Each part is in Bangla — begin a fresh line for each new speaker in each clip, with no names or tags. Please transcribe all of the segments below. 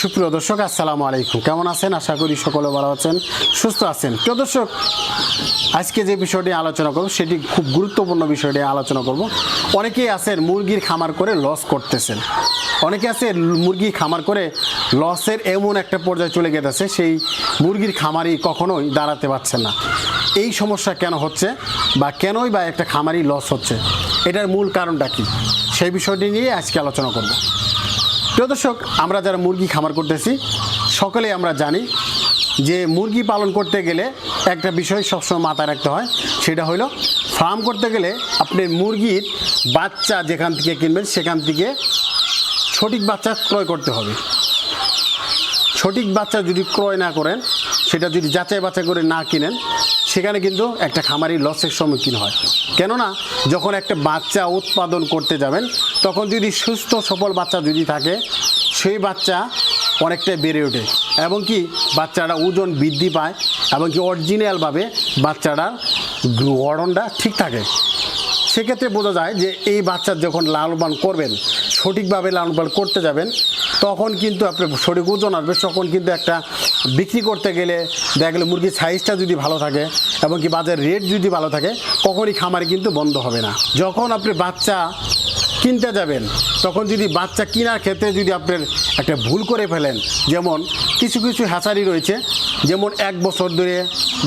সুপ্রিয় দর্শক, আসসালামু আলাইকুম। কেমন আছেন? আশা করি সকলে ভালো আছেন, সুস্থ আছেন। প্রিয় দর্শক, আজকে যে বিষয়টি আলোচনা করব, সেটি খুব গুরুত্বপূর্ণ বিষয়টি আলোচনা করব। অনেকেই আছেন মুরগির খামার করে লস করতেছেন। অনেকে আছে মুরগি খামার করে লসের এমন একটা পর্যায়ে চলে গেছে, সেই মুরগির খামারই কখনোই দাঁড়াতে পারছে না। এই সমস্যা কেন হচ্ছে বা কেনই বা একটা খামারই লস হচ্ছে? এটার মূল কারণটা কি? সেই বিষয়টি নিয়ে আজকে আলোচনা করব। প্রিয় দর্শক, আমরা যারা মুরগি খামার করতেছি, সকলেই আমরা জানি যে মুরগি পালন করতে গেলে একটা বিষয় সবসময় মাথায় রাখতে হয়, সেটা হলো ফার্ম করতে গেলে আপনি মুরগির বাচ্চা যেখান থেকে কিনবেন, সেখান থেকে সঠিক বাচ্চা ক্রয় করতে হবে। সঠিক বাচ্চা যদি ক্রয় না করেন সেটা যদি যাচাই বাছাই করে না কিনেন, সেখানে কিন্তু একটা খামারি লসের সম্মুখীন হয়। কেননা, যখন একটা বাচ্চা উৎপাদন করতে যাবেন, তখন যদি সুস্থ, সফল বাচ্চা যদি থাকে, সেই বাচ্চা অনেকটাই বেড়ে ওঠে। এবং কি বাচ্চাটা ওজন বৃদ্ধি পায় এবং কি অরিজিনালভাবে বাচ্চাটার গড়নটা ঠিক থাকে। সেক্ষেত্রে বোঝা যায় যে এই বাচ্চার যখন লালন পালন করবেন, সঠিকভাবে লালন পালন করতে যাবেন, তখন কিন্তু আপনার সঠিক ওজন আসবে, তখন কিন্তু একটা বিক্রি করতে গেলে দেখা গেলে মুরগির সাইজটা যদি ভালো থাকে এবং কি বাজার রেট যদি ভালো থাকে, কখনই খামারে কিন্তু বন্ধ হবে না। যখন আপনি বাচ্চা কিনতে যাবেন, তখন যদি বাচ্চা কেনার ক্ষেত্রে যদি আপনার একটা ভুল করে ফেলেন, যেমন কিছু কিছু হ্যাচারি রয়েছে, যেমন এক বছর ধরে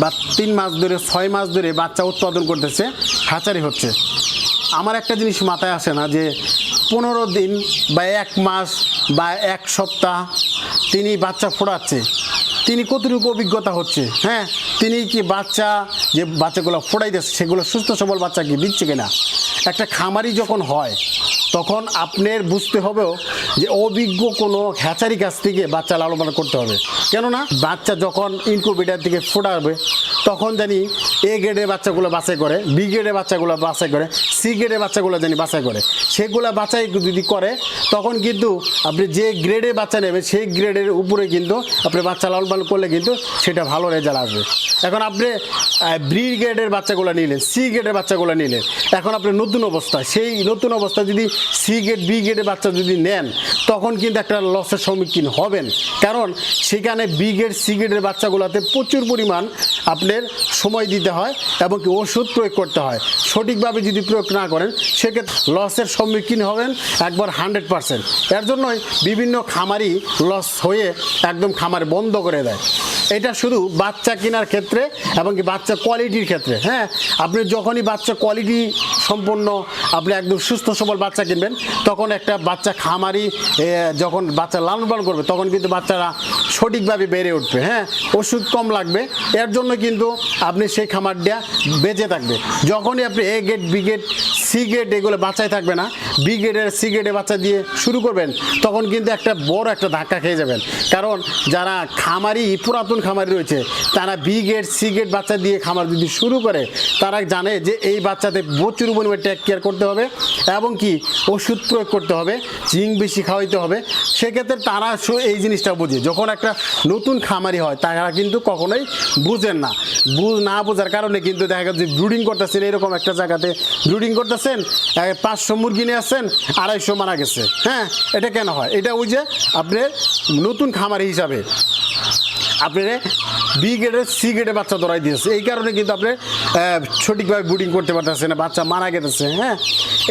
বা তিন মাস ধরে, ছয় মাস ধরে বাচ্চা উৎপাদন করতেছে, হ্যাচারি হচ্ছে। আমার একটা জিনিস মাথায় আসে না যে পনেরো দিন বা এক মাস বা এক সপ্তাহ তিনি বাচ্চা ফোড়াচ্ছে। তিনি কতটুকু অভিজ্ঞতা হচ্ছে? হ্যাঁ? তিনি কি বাচ্চা, যে বাচ্চাগুলো ফোড়াইতেছে, সেগুলো সুস্থ সবল বাচ্চা কি দিচ্ছে কিনা? একটা খামারি যখন হয়, তখন আপনার বুঝতে হবেও যে অভিজ্ঞ কোনো হ্যাচারি কাছ থেকে বাচ্চা লালন করতে হবে। কেননা, বাচ্চা যখন ইনকুবেটার থেকে ফোটাবে তখন জানি এ গ্রেডের বাচ্চাগুলো বাছাই করে বি গ্রেডের বাচ্চাগুলো বাছাই করে সি গ্রেডের বাচ্চাগুলো জানি বাছাই করে। সেগুলো বাছাই যদি করে, তখন কিন্তু আপনি যে গ্রেডের বাচ্চা নেবেন সেই গ্রেডের উপরে কিন্তু আপনি বাচ্চা লালন করলে কিন্তু সেটা ভালো রেজাল্ট আসবে। এখন আপনি ব্রি গ্রেডের বাচ্চাগুলো নিলেন সি গ্রেডের বাচ্চাগুলো নিলেন, এখন আপনি নতুন অবস্থা সেই নতুন অবস্থা যদি সি গ্রেড বি গ্রেডের বাচ্চা যদি নেন, তখন কিন্তু একটা লসের সম্মুখীন হবেন। কারণ সেখানে বি গ্রেড সি গ্রেডের বাচ্চাগুলোতে প্রচুর পরিমাণ আপনার সময় দিতে হয় এবং কি ওষুধ প্রয়োগ করতে হয়। সঠিকভাবে যদি প্রয়োগ না করেন, সেক্ষেত্রে লসের সম্মুখীন হবেন একবার হান্ড্রেড পারসেন্ট এর জন্যই বিভিন্ন খামারি লস হয়ে একদম খামার বন্ধ করে দেয়। এটা শুধু বাচ্চা কেনার ক্ষেত্রে এবং কি বাচ্চা কোয়ালিটির ক্ষেত্রে হ্যাঁ? আপনি যখনই বাচ্চা কোয়ালিটি সম্পন্ন, আপনি একদম সুস্থ সবল বাচ্চা কিনবেন, তখন একটা বাচ্চা খামারি যখন বাচ্চা লালন পালন করবে, তখন কিন্তু বাচ্চারা সঠিকভাবে বেড়ে উঠবে হ্যাঁ? ওষুধ কম লাগবে। এর জন্য কিন্তু আপনি সেই খামারটা বেঁচে থাকবে। যখনই আপনি A gate B gate C gate এগুলো বাচ্চাই থাকবে না বি গেটের সি গেটে বাচ্চা দিয়ে শুরু করবেন, তখন কিন্তু একটা বড় একটা ধাক্কা খেয়ে যাবেন। কারণ যারা খামারি, পুরাতন খামারি রয়েছে, তারা বি গেট সি গেট বাচ্চা দিয়ে খামার যদি শুরু করে, তারা জানে যে এই বাচ্চাতে প্রচুর পরিমাণে টেক কেয়ার করতে হবে এবং কি ওষুধ প্রয়োগ করতে হবে, জিঙ্ক বেশি খাওয়াইতে হবে। সেক্ষেত্রে তারা এই জিনিসটা বোঝে। যখন একটা নতুন খামারি হয়, তারা কিন্তু কখনোই বুঝেন না। বুঝ না বোঝার কারণে কিন্তু দেখা গেছে ব্রুডিং করতেছেন এরকম একটা জায়গাতে ব্রুডিং করতেছেন এ, পাঁচশো মুরগি নিয়ে আসছেন আড়াইশো মারা গেছে। হ্যাঁ এটা কেন হয়? এটা ওই যে আপনি নতুন খামারি হিসাবে আপনি বি গ্রেডের সি গ্রেডের বাচ্চা ধরাই দিয়েছে। এই কারণে কিন্তু আপনি সঠিকভাবে বুডিং করতে পারতেছে না বাচ্চা মারা গেতেছে হ্যাঁ?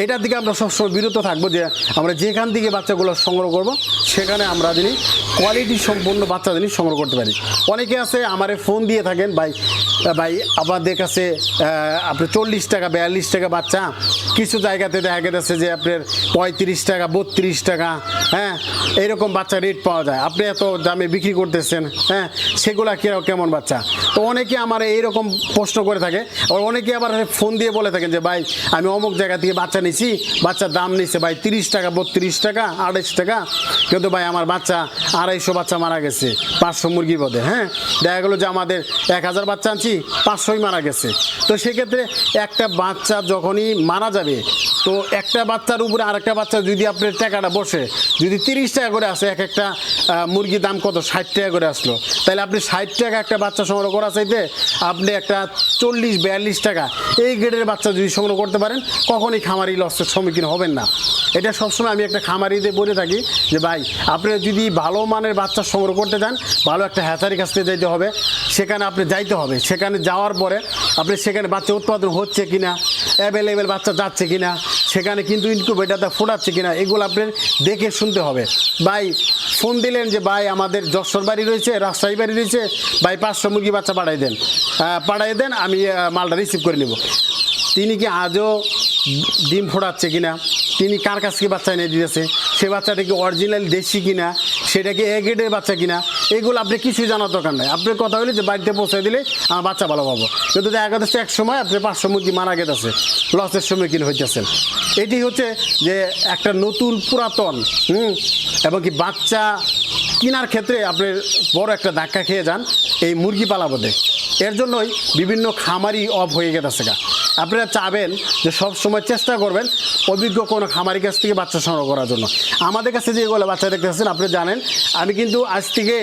এটার দিকে আমরা সবসময় বিরত থাকব যে আমরা যেখান থেকে বাচ্চাগুলো সংগ্রহ করব সেখানে আমরা যিনি কোয়ালিটি সম্পন্ন বাচ্চা জিনিস সংগ্রহ করতে পারি। অনেকে আছে, আমারে ফোন দিয়ে থাকেন, ভাই ভাই আমাদের কাছে আপনার চল্লিশ টাকা, বিয়াল্লিশ টাকা বাচ্চা। কিছু জায়গাতে দেখা গেছে যে আপনার পঁয়ত্রিশ টাকা, বত্রিশ টাকা হ্যাঁ এইরকম বাচ্চা রেট পাওয়া যায়। আপনি এত দামে বিক্রি করতেছেন হ্যাঁ সেগুলা কীরকম কেমন বাচ্চা? তো অনেকে আমার এইরকম প্রশ্ন করে থাকে। আর অনেকে আবার ফোন দিয়ে বলে থাকেন যে, ভাই, আমি অমুক জায়গা থেকে বাচ্চা নিছি, বাচ্চার দাম নিছে, ভাই, তিরিশ টাকা, বত্রিশ টাকা, আড়াইশ টাকা। কিন্তু ভাই, আমার বাচ্চা আড়াইশো বাচ্চা মারা গেছে, পাঁচশো মুরগি পদে হ্যাঁ? দেখা গেলো যে আমাদের এক হাজার বাচ্চা আনছি, পাঁচশোই মারা গেছে। তো সেক্ষেত্রে একটা বাচ্চা যখনই মারা যাবে, তো একটা বাচ্চার উপরে আরেকটা বাচ্চা যদি আপনার টাকাটা বসে, যদি তিরিশ টাকা করে আসে, এক একটা মুরগির দাম কত? ষাট টাকা করে আসলো। তাহলে আপনি ষাট টাকা একটা বাচ্চা সংগ্রহ করা চাইতে আপনি একটা চল্লিশ, বিয়াল্লিশ টাকা এই গ্রেডের বাচ্চা যদি সংগ্রহ করতে পারেন, কখনই খামারি লসের সম্মুখীন হবেন না। এটা সবসময় আমি একটা খামারিতে বলে থাকি যে, ভাই আপনি যদি ভালো মানের বাচ্চা সংগ্রহ করতে চান ভালো একটা হ্যাচারি কাছ থেকে যাইতে হবে। সেখানে আপনি যাইতে হবে। সেখানে যাওয়ার পরে আপনি সেখানে বাচ্চা উৎপাদন হচ্ছে কিনা অ্যাভেলেবেল বাচ্চা যাচ্ছে কিনা, সেখানে কিন্তু ইনকিউবেটারটা ফোটাচ্ছে কিনা, এগুলো আপনার দেখে শুনতে হবে। ভাই, ফোন দিলেন যে, ভাই, আমাদের যশোর বাড়ি রয়েছে, রাজশাহী বাড়ি রয়েছে, ভাই, পাঁচশো মুরগি বাচ্চা পাঠাই দেন। পাঠাই দেন, আমি মালটা রিসিভ করে নেব। তিনি কি আজও ডিম ফোটাচ্ছে কিনা? তিনি কার কাছ থেকে বাচ্চা এনে দিয়েছে সে বাচ্চাটা কি অরিজিনাল দেশি কিনা? সেটা কি এ গ্রেডের বাচ্চা কিনা? এগুলো আপনি কিছুই জানার দরকার নাই। আপনার কথা হলে যে বাড়িতে পৌঁছে দিলে আমার বাচ্চা ভালো পাবো। কিন্তু দেখা যাচ্ছে এক সময় আপনি পাঁচশো মুরগি মারা গেছে, লসের সম্মুখীন হইতেছেন। এটি হচ্ছে যে একটা নতুন পুরাতন, হুম, এবং কি বাচ্চা কেনার ক্ষেত্রে আপনি বড় একটা ধাক্কা খেয়ে যান, এই মুরগি পালাবদে এর জন্যই বিভিন্ন খামারি অফ হয়ে গেছে গা। আপনারা চাবেন যে সব সময় চেষ্টা করবেন অভিজ্ঞ কোনো খামারি কাছ থেকে বাচ্চা সংগ্রহ করার জন্য। আমাদের কাছে যেগুলো বাচ্চা দেখতেছেন আপনি জানেন, আমি কিন্তু আজ থেকে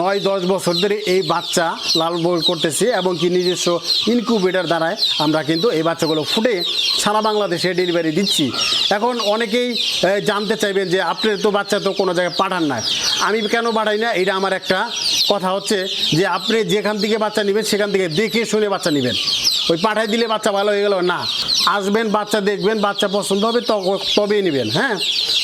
নয়, দশ বছর ধরে এই বাচ্চা লাল বল করতেছি এবং কি নিজস্ব ইনকিউবেটার দ্বারায় আমরা কিন্তু এই বাচ্চাগুলো ফুটে সারা বাংলাদেশে ডেলিভারি দিচ্ছি। এখন অনেকেই জানতে চাইবেন যে আপনি তো বাচ্চা তো কোনো জায়গায় পাঠান না আমি কেন পাঠাই না? এটা আমার একটা কথা হচ্ছে যে আপনি যেখান থেকে বাচ্চা নেবেন, সেখান থেকে দেখে শুনে বাচ্চা নেবেন। ওই পাঠাই দিলে বাচ্চা ভালো হয়ে গেল? না। আসবেন, বাচ্চা দেখবেন, বাচ্চা পছন্দ হবে তবেই নেবেন হ্যাঁ?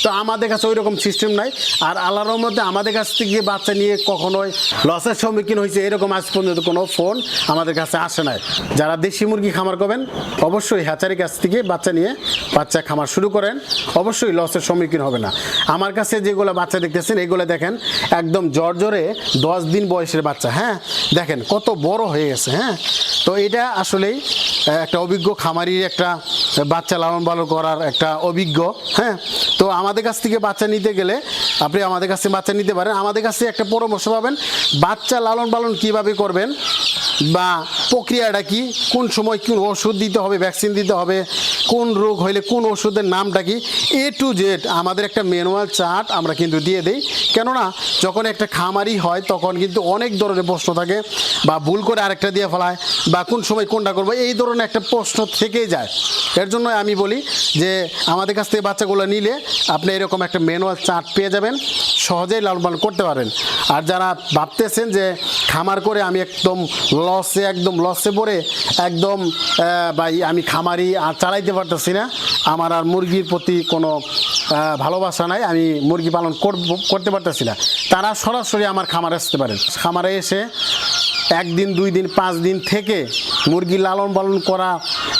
তো আমাদের কাছে ওই রকম সিস্টেম নাই। আর আল্লাহর মধ্যে আমাদের কাছ থেকে বাচ্চা নিয়ে কখনোই লসের সম্মুখীন হয়েছে এরকম আজ পর্যন্ত কোনো ফোন আমাদের কাছে আসে নাই। যারা দেশি মুরগি খামার করবেন, অবশ্যই হ্যাচারি কাছ থেকে বাচ্চা নিয়ে বাচ্চা খামার শুরু করেন। অবশ্যই লসের সম্মুখীন হবে না। আমার কাছে যেগুলো বাচ্চা দেখতেছেন, এগুলো দেখেন, একদম জ্বরে দশ দিন বয়সের বাচ্চা হ্যাঁ? দেখেন কত বড় হয়ে গেছে হ্যাঁ? তো এটা আসলেই একটা অভিজ্ঞ খামারির একটা বাচ্চা লালন পালন করার একটা অভিজ্ঞ হ্যাঁ? তো আমাদের কাছ থেকে বাচ্চা নিতে গেলে আপনি আমাদের কাছ বাচ্চা নিতে পারেন। আমাদের কাছ একটা পরামর্শ পাবেন, বাচ্চা লালন পালন কীভাবে করবেন বা প্রক্রিয়াটা কি, কোন সময় কোন ওষুধ দিতে হবে ভ্যাকসিন দিতে হবে, কোন রোগ হইলে কোন ওষুধের নামটা কি এ টু জেড আমাদের একটা ম্যানুয়াল চার্ট আমরা কিন্তু দিয়ে দিই। কেননা যখন একটা খামারি হয় তখন কিন্তু অনেক ধরনের প্রশ্ন থাকে বা ভুল করে আরেকটা দিয়ে ফেলায় বা কোন সময় কোনটা করব, এই ধরনের একটা প্রশ্ন থেকেই যায়। এর জন্য আমি বলি যে আমাদের কাছ থেকে বাচ্চাগুলো নিলে আপনি এরকম একটা ম্যানুয়াল চার্ট পেয়ে যাবেন, সহজেই লালন পালন করতে পারেন। আর যারা ভাবতেছেন যে খামার করে আমি একদম লসে একদম লসে পড়ে, একদম ভাই আমি খামারি আর চালাইতে পারতেছি না, আমার আর মুরগির প্রতি কোনো ভালোবাসা নাই, আমি মুরগি পালন করতে পারতেছি না। তারা সরাসরি আমার খামারে আসতে পারেন। খামারে এসে একদিন, দুই দিন, পাঁচ দিন থেকে মুরগি লালন পালন করা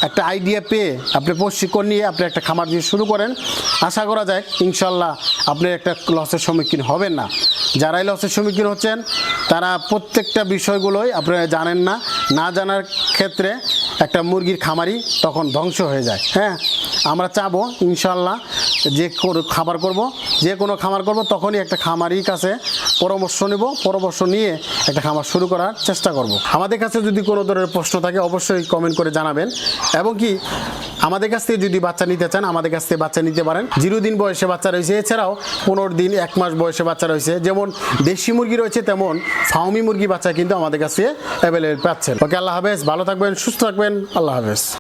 একটা আইডিয়া পেয়ে আপনি প্রশিক্ষণ নিয়ে আপনি একটা খামার দিয়ে শুরু করেন। আশা করা যায় ইনশাল্লাহ আপনি একটা লসের সম্মুখীন হবেন না। যারাই লসের সম্মুখীন হচ্ছেন, তারা প্রত্যেকটা বিষয়গুলোই আপনারা জানেন না। না জানার ক্ষেত্রে একটা মুরগির খামারি তখন ধ্বংস হয়ে যায়। হ্যাঁ আমরা চাবো ইনশাল্লাহ যে খাবার করব, যে কোনো খামার করব, তখনই একটা খামারির কাছে পরামর্শ নেব, পরামর্শ নিয়ে একটা খামার শুরু করার চেষ্টা করব। আমাদের কাছে যদি কোনো ধরনের প্রশ্ন থাকে, অবশ্যই কমেন্ট করে জানাবেন। এবং কি, আমাদের কাছ থেকে যদি বাচ্চা নিতে চান, আমাদের কাছ থেকে বাচ্চা নিতে পারেন। জিরো দিন বয়সে বাচ্চা রয়েছে। এছাড়াও পনেরো দিন, এক মাস বয়সে বাচ্চা রয়েছে। যেমন দেশি মুরগি রয়েছে, তেমন ফাউমি মুরগি বাচ্চা কিন্তু আমাদের কাছে অ্যাভেলেবেল পাচ্ছেন। ওকে, আল্লাহ হাফেজ। ভালো থাকবেন, সুস্থ থাকবেন। আল্লাহ হাফেজ।